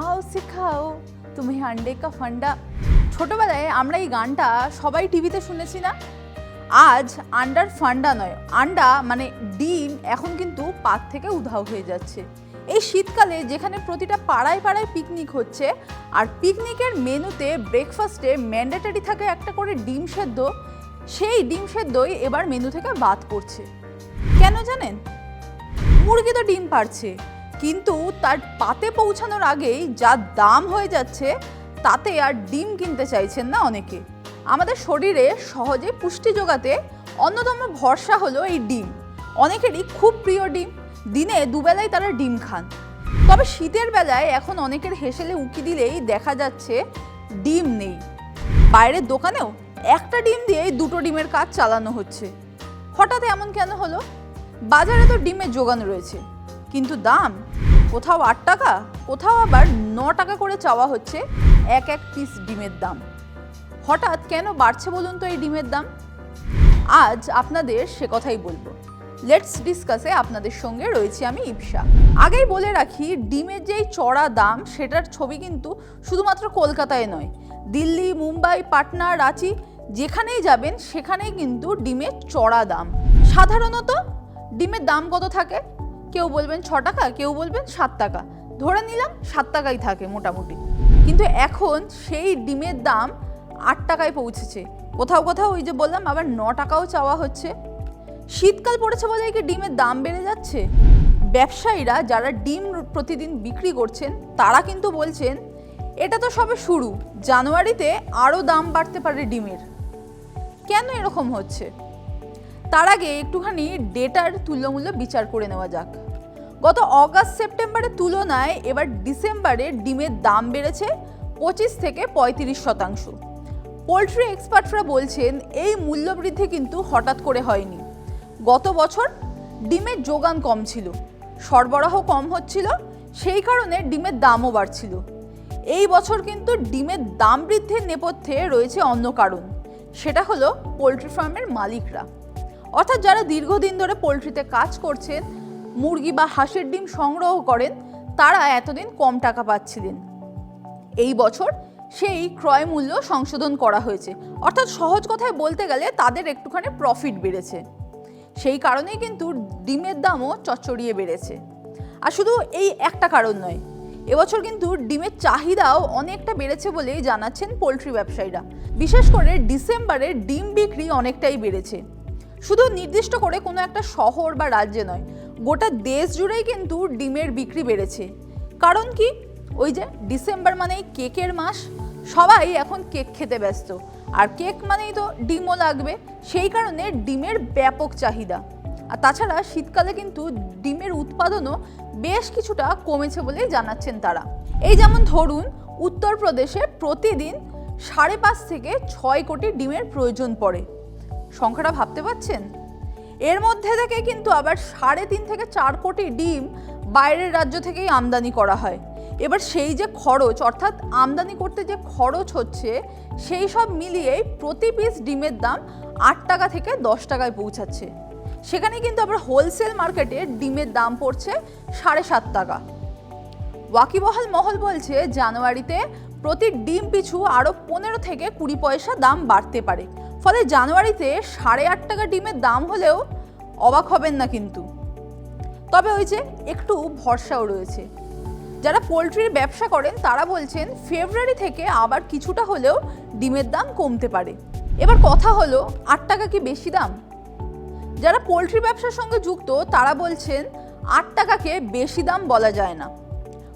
আও শিখাও তুমি হান্ডে কা ফান্ডা ছোটোবেলায় আমরা এই গানটা সবাই টিভিতে শুনেছি না আজ আন্ডার ফান্ডা নয় আন্ডা মানে ডিম এখন কিন্তু পাত থেকে উধাও হয়ে যাচ্ছে এই শীতকালে যেখানে প্রতিটা পাড়ায় পাড়ায় পিকনিক হচ্ছে আর পিকনিকের মেনুতে ব্রেকফাস্টে ম্যান্ডেটারি থাকে একটা করে ডিম সেদ্ধ সেই ডিম সেদ্ধই এবার মেনু থেকে বাদ পড়ছে। কেন জানেন? মুরগি তো ডিম পারছে কিন্তু তার পাতে পৌঁছানোর আগেই যা দাম হয়ে যাচ্ছে, তাতে আর ডিম কিনতে চাইছেন না অনেকে। আমাদের শরীরে সহজে পুষ্টি যোগাতে অন্যতম ভরসা হলো এই ডিম। অনেকেরই খুব প্রিয় ডিম। দিনে দুবেলায় তারা ডিম খান। তবে শীতের বেলায় এখন অনেকের হেসেলে উকি দিলেই দেখা যাচ্ছে ডিম নেই। বাইরের দোকানেও একটা ডিম দিয়েই দুটো ডিমের কাজ চালানো হচ্ছে। হঠাৎ এমন কেন হলো? বাজারে তো ডিমের যোগান রয়েছে। কিন্তু দাম? কোথাও আট টাকা? কোথাও আবার ন টাকা করে চাওয়া হচ্ছে এক এক পিস ডিমের দাম। হঠাৎ কেন বাড়ছে বলুন তো এই ডিমের দাম? আজ আপনাদের সে কথাই বলব। লেটস ডিসকাসে আপনাদের সঙ্গে রয়েছি আমি ইপসা আগেই বলে রাখি, ডিমের যেই চড়া দাম, সেটার ছবি কিন্তু শুধুমাত্র কলকাতায় নয়। দিল্লি, মুম্বাই, পাটনা, রাঁচি, যেখানেই যাবেন, সেখানেই কিন্তু ডিমের চড়া দাম। সাধারণত ডিমের দাম কত থাকে? কেউ বলবেন ছ টাকা, কেউ বলবেন সাত টাকা। ধরে নিলাম সাত টাকাই থাকে মোটামুটি। কিন্তু এখন সেই ডিমের দাম আট টাকায় পৌঁছেছে। কোথাও কোথাও ওই যে বললাম আবার ন টাকাও চাওয়া হচ্ছে। শীতকাল পড়েছে বলে কি ডিমের দাম বেড়ে যাচ্ছে? ব্যবসায়ীরা যারা ডিম প্রতিদিন বিক্রি করছেন, তারা কিন্তু বলছেন, এটা তো সবে শুরু। জানুয়ারিতে আরও দাম বাড়তে পারে ডিমের। কেন এরকম হচ্ছে? তার আগে একটুখানি ডেটার তুল্যমূল্য বিচার করে নেওয়া যাক। গত অগাস্ট সেপ্টেম্বরের তুলনায় এবার ডিসেম্বরে ডিমের দাম বেড়েছে পঁচিশ থেকে পঁয়ত্রিশ শতাংশ। পোলট্রি এক্সপার্টরা বলছেন এই মূল্যবৃদ্ধি কিন্তু হঠাৎ করে হয়নি। গত বছর ডিমের যোগান কম ছিল, সরবরাহ কম হচ্ছিল, সেই কারণে ডিমের দামও বাড়ছিল। এই বছর কিন্তু ডিমের দাম বৃদ্ধির নেপথ্যে রয়েছে অন্য কারণ, সেটা হলো পোলট্রি ফার্মের মালিকরা। অর্থাৎ যারা দীর্ঘদিন ধরে পোলট্রিতে কাজ করছেন মুরগি বা হাঁসের ডিম সংগ্রহ করেন, তারা এতদিন কম টাকা পাচ্ছিলেন। এই বছর সেই ক্রয় মূল্য সংশোধন করা হয়েছে। অর্থাৎ সহজ কথায় বলতে গেলে তাদের একটুখানি প্রফিট বেড়েছে। সেই কারণেই কিন্তু ডিমের দামও চচ্চড়িয়ে বেড়েছে। আর শুধু এই একটা কারণ নয়, এবছর কিন্তু ডিমের চাহিদাও অনেকটা বেড়েছে বলেই জানাচ্ছেন পোলট্রি ব্যবসায়ীরা। বিশেষ করে ডিসেম্বরে ডিম বিক্রি অনেকটাই বেড়েছে। শুধু নির্দিষ্ট করে কোনো একটা শহর বা রাজ্যে নয় গোটা দেশ জুড়েই কিন্তু ডিমের বিক্রি বেড়েছে। কারণ কি? ওই যে ডিসেম্বর মানেই কেকের মাস, সবাই এখন কেক খেতে ব্যস্ত। আর কেক মানেই তো ডিমও লাগবে, সেই কারণে ডিমের ব্যাপক চাহিদা। আর তাছাড়া শীতকালে কিন্তু ডিমের উৎপাদনও বেশ কিছুটা কমেছে বলে জানাচ্ছেন তারা। এই যেমন ধরুন, উত্তরপ্রদেশে প্রতিদিন সাড়ে পাঁচ থেকে ছয় কোটি ডিমের প্রয়োজন পড়ে। সংখ্যাটা ভাবতে পারছেন? এর মধ্যে থেকে কিন্তু আবার সাড়ে তিন থেকে চার কোটি ডিম বাইরের রাজ্য থেকেই আমদানি করা হয়। এবার সেই যে খরচ, অর্থাৎ আমদানি করতে যে খরচ হচ্ছে, সেই সব মিলিয়েই প্রতি পিস ডিমের দাম আট টাকা থেকে দশ টাকায় পৌঁছাচ্ছে। সেখানে কিন্তু আবার হোলসেল মার্কেটে ডিমের দাম পড়ছে সাড়ে সাত টাকা। ওয়াকিবহাল মহল বলছে, জানুয়ারিতে প্রতি ডিম পিছু আরও পনেরো থেকে কুড়ি পয়সা দাম বাড়তে পারে। ফলে জানুয়ারিতে সাড়ে আট টাকা ডিমের দাম হলেও অবাক হবেন না কিন্তু। তবে ওই যে একটু ভরসাও রয়েছে। যারা পোলট্রির ব্যবসা করেন, তারা বলছেন ফেব্রুয়ারি থেকে আবার কিছুটা হলেও ডিমের দাম কমতে পারে। এবার কথা হলো, আট টাকা কি বেশি দাম? যারা পোলট্রি ব্যবসার সঙ্গে যুক্ত, তারা বলছেন আট টাকাকে বেশি দাম বলা যায় না।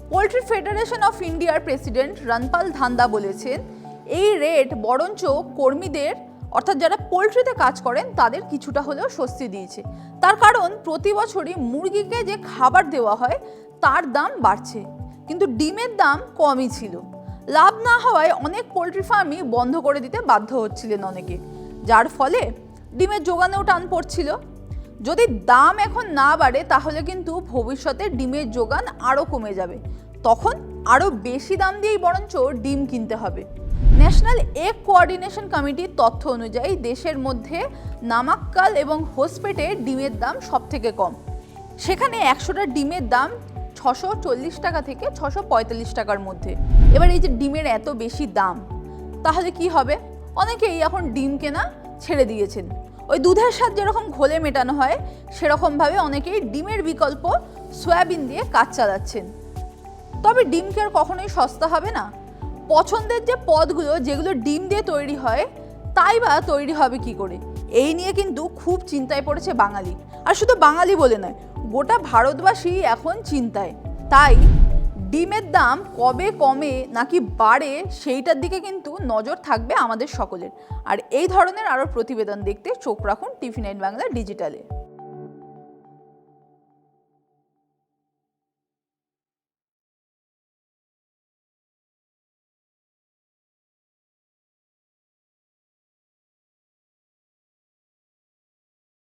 পোলট্রি ফেডারেশন অফ ইন্ডিয়ার প্রেসিডেন্ট রণপাল ধান্দা বলেছেন, এই রেট বরঞ্চ কর্মীদের অর্থাৎ যারা পোলট্রিতে কাজ করেন, তাদের কিছুটা হলেও স্বস্তি দিয়েছে। তার কারণ, প্রতি বছরই মুরগিকে যে খাবার দেওয়া হয়, তার দাম বাড়ছে। কিন্তু ডিমের দাম কমই ছিল। লাভ না হওয়ায় অনেক পোলট্রি ফার্মই বন্ধ করে দিতে বাধ্য হচ্ছিলেন অনেকে। যার ফলে ডিমের যোগানেও টান পড়ছিল। যদি দাম এখন না বাড়ে, তাহলে কিন্তু ভবিষ্যতে ডিমের যোগান আরও কমে যাবে। তখন আরও বেশি দাম দিয়েই বরঞ্চ ডিম কিনতে হবে। ন্যাশনাল এগ কোঅর্ডিনেশন কমিটির তথ্য অনুযায়ী দেশের মধ্যে নামাক্কাল এবং হোসপেটে ডিমের দাম সব থেকে কম। সেখানে একশোটা ডিমের দাম ছশো চল্লিশ টাকা থেকে ছশো পঁয়তাল্লিশ টাকার মধ্যে। এবার এই যে ডিমের এত বেশি দাম, তাহলে কি হবে? অনেকেই এখন ডিম কেনা ছেড়ে দিয়েছেন। ওই দুধের স্বাদ যেরকম ঘোলে মেটানো হয়, সেরকমভাবে অনেকেই ডিমের বিকল্প সয়াবিন দিয়ে কাজ চালাচ্ছেন। তবে ডিম কি আর কখনোই সস্তা হবে না? পছন্দের যে পদগুলো যেগুলো ডিম দিয়ে তৈরি হয়, তাই বা তৈরি হবে কি করে? এই নিয়ে কিন্তু খুব চিন্তায় পড়েছে বাঙালি। আর শুধু বাঙালি বলে নয়, গোটা ভারতবাসী এখন চিন্তায়। তাই ডিমের দাম কবে কমে নাকি বাড়ে সেইটার দিকে কিন্তু নজর থাকবে আমাদের সকলের। আর এই ধরনের আরও প্রতিবেদন দেখতে চোখ রাখুন টিভি নাইন বাংলা ডিজিটালে।